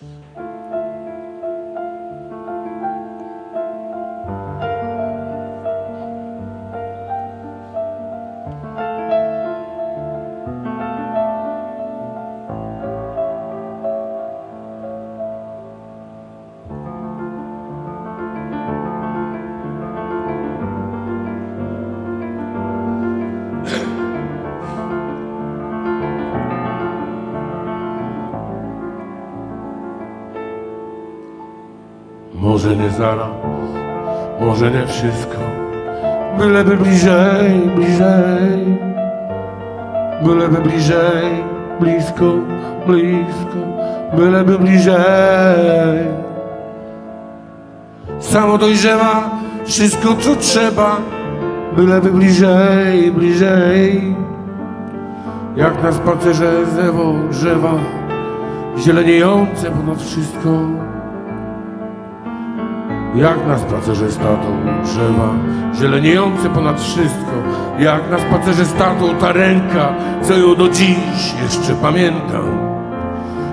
Bye. Może nie zaraz, może nie wszystko, byleby bliżej, bliżej, byleby bliżej, blisko, blisko, byleby bliżej. Samo dojrzewa wszystko co trzeba, byleby bliżej, bliżej. Jak na spacerze zewo drzewa, zieleniejące ponad wszystko. Jak na spacerze statą drzewa, zieleniejące ponad wszystko. Jak na spacerze statą ta ręka, co ją do dziś jeszcze pamiętam.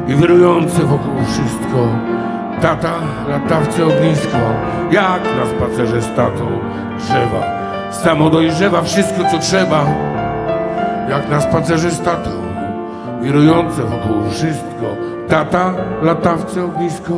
I wirujące wokół wszystko. Tata, latawce ognisko. Jak na spacerze statą drzewa. Samo dojrzewa wszystko, co trzeba. Jak na spacerze statą. Wirujące wokół wszystko. Tata, latawce ognisko.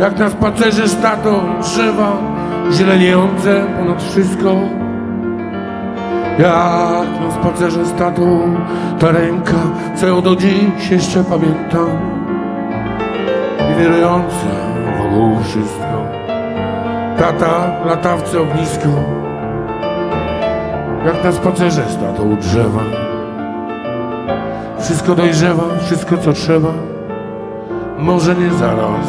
Jak na spacerze stadą drzewa zieleniejące ponad wszystko. Jak na spacerze stadą ta ręka, co ją do dziś jeszcze pamiętam. I wirujące wokół wszystko. Tata, latawce ognisko. Jak na spacerze stadą drzewa. Wszystko dojrzewa, wszystko co trzeba. Może nie zaraz,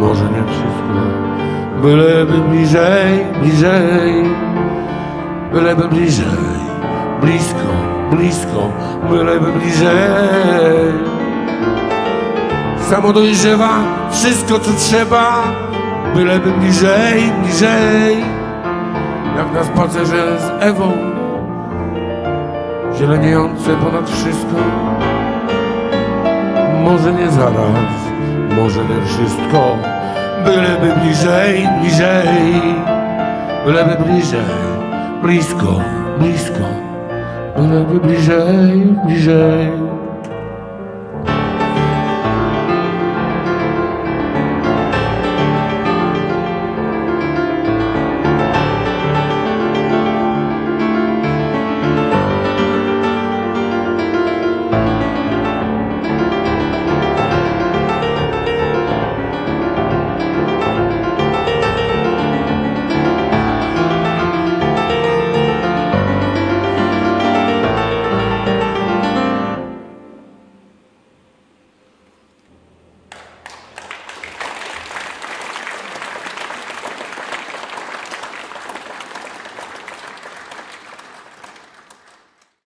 może nie wszystko. Byleby bliżej, bliżej, byleby bliżej, blisko, blisko, byleby bliżej. Samo dojrzewa wszystko co trzeba, byleby bliżej, bliżej. Jak na spacerze z Ewą, zieleniejące ponad wszystko. Może nie zaraz, może nie wszystko, byleby bliżej, bliżej, byleby bliżej, blisko, blisko, byleby bliżej, bliżej.